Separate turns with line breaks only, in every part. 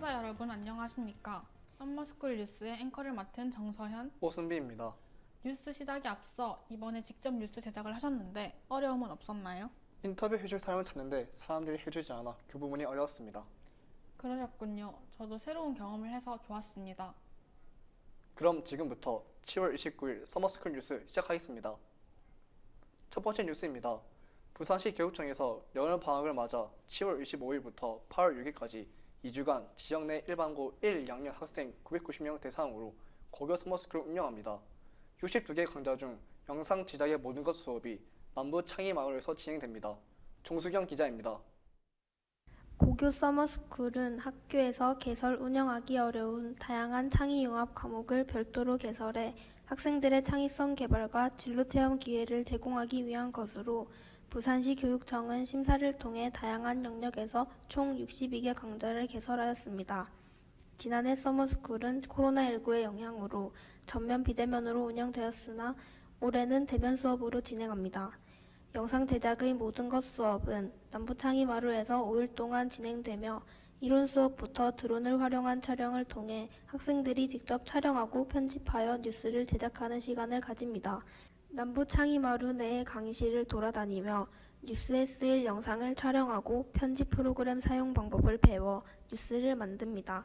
시청자 여러분 안녕하십니까? 썸머스쿨 뉴스의 앵커를 맡은 정서현.
오순비입니다.
뉴스 시작에 앞서 이번에 직접 뉴스 제작을 하셨는데 어려움은 없었나요?
인터뷰 해줄 사람을 찾는데 사람들이 해주지 않아 그 부분이 어려웠습니다.
그러셨군요. 저도 새로운 경험을 해서 좋았습니다.
그럼 지금부터 7월 29일 서머스쿨 뉴스 시작하겠습니다. 첫 번째 뉴스입니다. 부산시 교육청에서 여름 방학을 맞아 7월 25일부터 8월 6일까지 2주간 지역 내 일반고 1, 2학년 학생 990명 대상으로 고교 서머스쿨을 운영합니다. 62개 강좌 중 영상 제작의 모든 것 수업이 남부 창의마을에서 진행됩니다. 종수경 기자입니다.
고교 서머스쿨은 학교에서 개설 운영하기 어려운 다양한 창의 융합 과목을 별도로 개설해 학생들의 창의성 개발과 진로 체험 기회를 제공하기 위한 것으로 부산시 교육청은 심사를 통해 다양한 영역에서 총 62개 강좌를 개설하였습니다. 지난해 서머스쿨은 코로나19의 영향으로 전면 비대면으로 운영되었으나 올해는 대면 수업으로 진행합니다. 영상 제작의 모든 것 수업은 남부창의마루에서 5일 동안 진행되며 이론 수업부터 드론을 활용한 촬영을 통해 학생들이 직접 촬영하고 편집하여 뉴스를 제작하는 시간을 가집니다. 남부창의마루 내의 강의실을 돌아다니며 뉴스에 쓰일 영상을 촬영하고 편집 프로그램 사용 방법을 배워 뉴스를 만듭니다.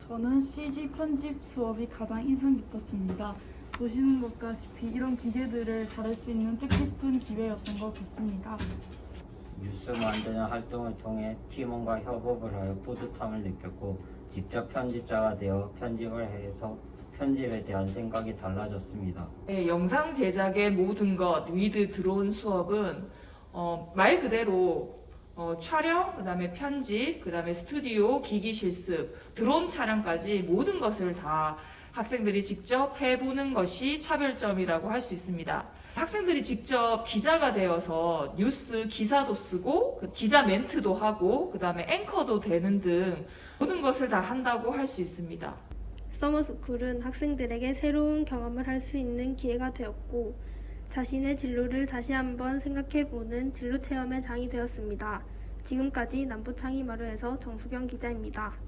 저는 CG 편집 수업이 가장 인상 깊었습니다. 보시는 것과시피 이런 기계들을 다룰 수 있는 뜻깊은 기회였던 것 같습니다.
뉴스 만드는 활동을 통해 팀원과 협업을 하여 뿌듯함을 느꼈고 직접 편집자가 되어 편집을 해서 편집에 대한 생각이 달라졌습니다.
네, 영상 제작의 모든 것 위드 드론 수업은 어, 말 그대로 어, 촬영, 그 다음에 편집, 그 다음에 스튜디오, 기기 실습, 드론 촬영까지 모든 것을 다 학생들이 직접 해보는 것이 차별점이라고 할 수 있습니다. 학생들이 직접 기자가 되어서 뉴스 기사도 쓰고 그 기자 멘트도 하고 그 다음에 앵커도 되는 등 모든 것을 다 한다고 할 수 있습니다.
서머스쿨은 학생들에게 새로운 경험을 할 수 있는 기회가 되었고 자신의 진로를 다시 한번 생각해보는 진로 체험의 장이 되었습니다. 지금까지 남부창의마루에서 정수경 기자입니다.